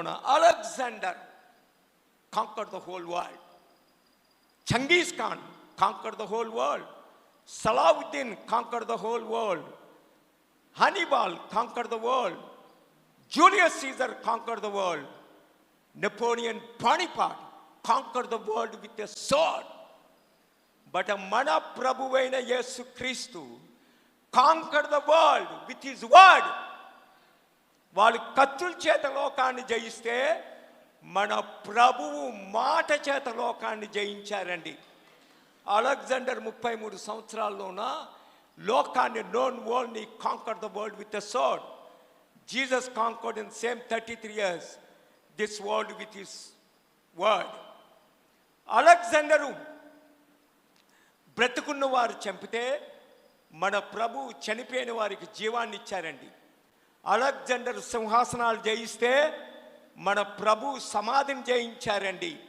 సంవత్సరంలోన Alexander conquer the whole world Genghis Khan conquer the whole world Salahuddin conquer the whole world Hannibal conquer the world Julius Caesar conquer the world Napoleon Panipat conquer the world with a sword but మన ప్రభువైన యేసు క్రీస్తు conquer the world with his word వాళ్ళు కత్తుల చేత లోకాన్ని జయిస్తే మన ప్రభువు మాట చేత లోకాన్ని జయించారండి. అలెగ్జాండర్ ముప్పై మూడు సంవత్సరాల్లోన లోకాన్ని నోన్ వరల్డ్ని conquer the world with a sword Jesus conquered in same thirty three years this world with his word Alexander బ్రతుకున్న వారు చంపితే మన ప్రభు చనిపోయిన వారికి జీవాన్ని ఇచ్చారండి. అలెగ్జాండర్ సింహాసనాలు జయిస్తే మన ప్రభు సమాధిని జయించారండి.